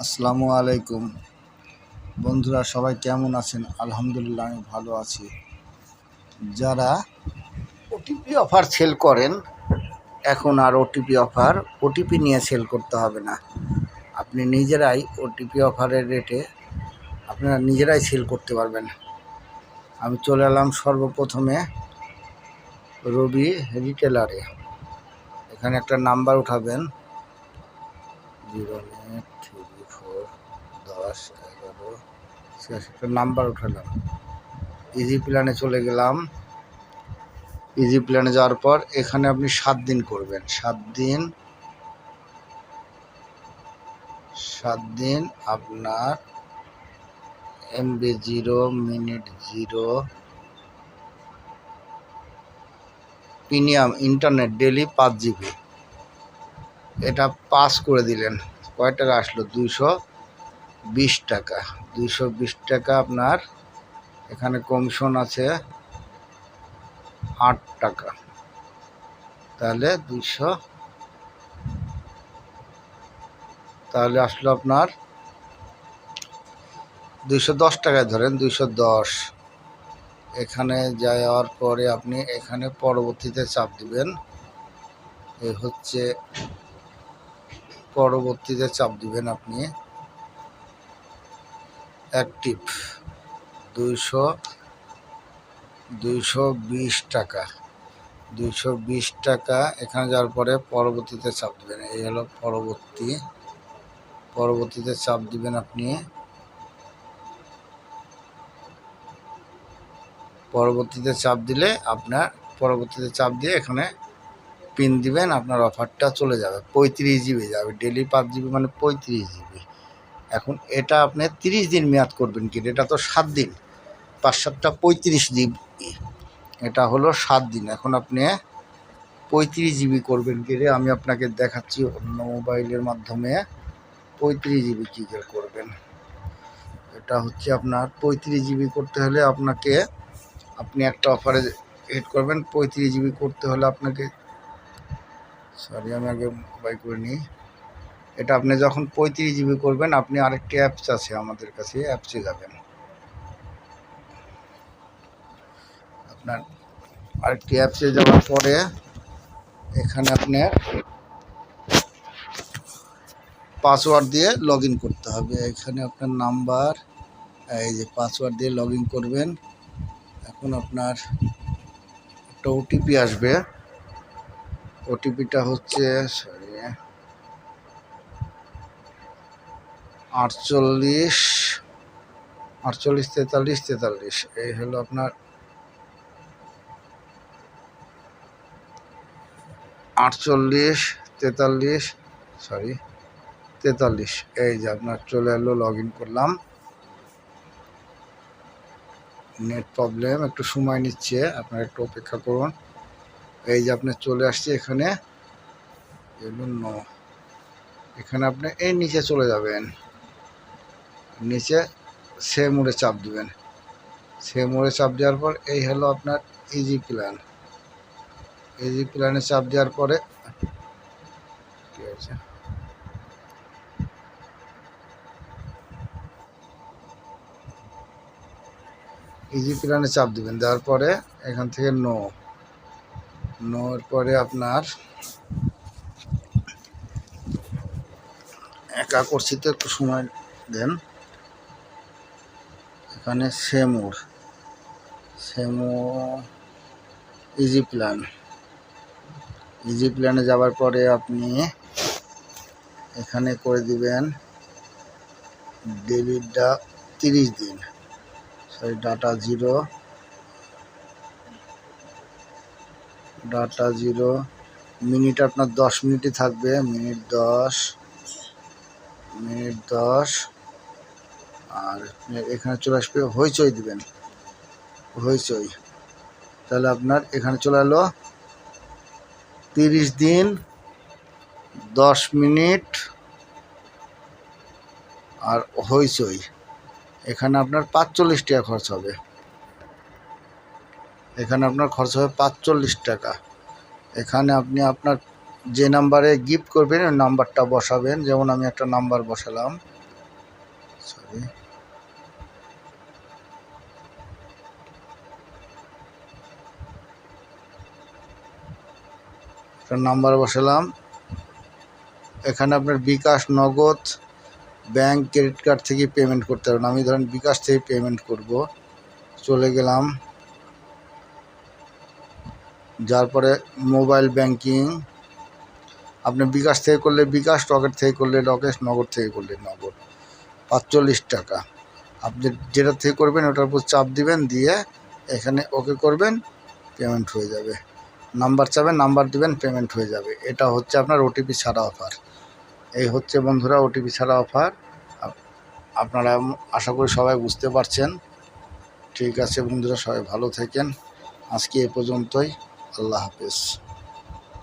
আসসালামু আলাইকুম। বন্ধুরা, সবাই কেমন আছেন? আলহামদুলিল্লাহ, আমি ভালো আছি। যারা ওটিপি অফার সেল করেন, এখন আর ওটিপি অফার ওটিপি নিয়ে সেল করতে হবে না। আপনি নিজেরাই ওটিপি অফারের রেটে আপনারা নিজেরাই সেল করতে পারবেন। আমি চলে এলাম সর্বপ্রথমে রবি রিটেলারে এখানে একটা নাম্বার উঠাবেন। জিরো ফোর নাম্বার উঠালাম। ইজি প্ল্যানে চলে গেলাম। ইজি প্ল্যানে যাওয়ার পর এখানে আপনি সাত দিন করবেন। সাত দিন সাত দিন আপনার MB zero minute zero premium internet daily পাঁচ জিবি এটা পাস করে দিলেন। কয় টাকা আসলো? দুইশো বিশ টাকা, দুইশো বিশ টাকা আপনার, এখানে কমিশন আছে আট টাকা। তাহলে দুইশো, তাহলে আসলো আপনার দুইশো দশ টাকায় ধরেন, দুইশো দশ। এখানে যাওয়ার পরে আপনি এখানে পরবর্তীতে চাপ দিবেন। এ হচ্ছে পরবর্তীতে চাপ দিবেন আপনি। অ্যাক্টিভ দুইশো দুইশো বিশ টাকা। দুইশো বিশ টাকা এখানে যাওয়ার পরে পরবর্তীতে চাপ দিবেন। এই হলো পরবর্তী। পরবর্তীতে চাপ দিবেন আপনি। পরবর্তীতে চাপ দিলে আপনার, পরবর্তীতে চাপ দিয়ে এখানে পিন দিবেন, আপনার অফারটা চলে যাবে। পঁয়ত্রিশ জিবি যাবে। ডেলি পাঁচ জিবি মানে পঁয়ত্রিশ জিবি এখন এটা আপনি তিরিশ দিন মেয়াদ করবেন কি এটা তো সাত দিন। পাঁচ সাতটা পঁয়ত্রিশ জিবি এটা হলো সাত দিন। এখন আপনি পঁয়ত্রিশ জিবি করবেন কি রে? আমি আপনাকে দেখাচ্ছি অন্য মোবাইলের মাধ্যমে পঁয়ত্রিশ জিবি কী করে করবেন। এটা হচ্ছে আপনার পঁয়ত্রিশ জিবি করতে হলে আপনাকে আপনি একটা অফারে এড করবেন। পঁয়ত্রিশ জিবি করতে হলে আপনাকে সরি, আমি আগে বাই করে নিই। এটা আপনি যখন পঁয়ত্রিশ জিবি করবেন, আপনি আরেকটি অ্যাপস আছে আমাদের কাছে অ্যাপসে যাবেন। আপনার আরেকটি অ্যাপসে যাওয়ার পরে এখানে আপনার পাসওয়ার্ড দিয়ে লগ করতে হবে। এখানে আপনার নাম্বার এই যে পাসওয়ার্ড দিয়ে লগ করবেন। এখন আপনার একটা ওটিপি আসবে। ওটিপিটা হচ্ছে আটচল্লিশ আটচল্লিশ, তেতাল্লিশ তেতাল্লিশ। এই হলো আপনার আটচল্লিশ, তেতাল্লিশ সরি তেতাল্লিশ। এই যে আপনার চলে এলো লগ ইন করলাম। নেট প্রবলেম একটু সময় নিচ্ছে, আপনারা একটু অপেক্ষা করুন। এই যে আপনার চলে আসছে এখানে এখানে আপনি এই নিচে চলে যাবেন। নিচে সে মোড়ে চাপ দেবেন। সে মোড়ে চাপ দেওয়ার পর এই হলো আপনার ইজি প্ল্যান ইজি প্ল্যানে চাপ দেওয়ার পরে ঠিক আছে ইজি প্ল্যানে চাপ দিবেন। দেওয়ার পরে এখান থেকে নো নোর পরে আপনার একা করছি তো একটু সময় দেন। এখানে সেমুর, সেমু ইজি প্ল্যান ইজি প্ল্যানে যাওয়ার পরে আপনি এখানে করে দিবেন ডেবিটটা তিরিশ দিন। Sorry data zero data zero minute আপনার দশ মিনিটই থাকবে। মিনিট দশ মিনিট দশ। আর এখানে চলে আসবে হইচই দিবেন। হইচই। তাহলে আপনার এখানে চলে এলো তিরিশ দিন, দশ মিনিট আর হইচই। এখানে আপনার পাঁচচল্লিশ টাকা খরচ হবে। এখানে আপনার খরচ হবে পাঁচচল্লিশ টাকা। এখানে আপনি আপনার যে নাম্বারে গিফট করবেন, ওই নাম্বারটা বসাবেন। যেমন আমি একটা নাম্বার বসালাম। সরি নাম্বার বসালাম। এখানে আপনার bKash Nagad bank credit card থেকে পেমেন্ট করতে পারবেন আমি ধরেন বিকাশ থেকে পেমেন্ট করব। চলে গেলাম। যার পরে মোবাইল ব্যাংকিং আপনি বিকাশ থেকে করলে বিকাশ, রকেট থেকে করলে রকেট, নগদ থেকে করলে নগদ। পাঁচচল্লিশ টাকা। আপনি যেটা থেকে করবেন ওটার উপর চাপ দিবেন, দিয়ে এখানে ওকে করবেন পেমেন্ট হয়ে যাবে। নাম্বার চাবেন, নাম্বার দেবেন পেমেন্ট হয়ে যাবে। এটা হচ্ছে আপনার ওটিপি ছাড়া অফার এই হচ্ছে বন্ধুরা ওটিপি ছাড়া অফার আপনারা আশা করি সবাই বুঝতে পারছেন। ঠিক আছে বন্ধুরা, সবাই ভালো থাকেন। আজকে এ পর্যন্তই। আল্লাহ হাফেজ।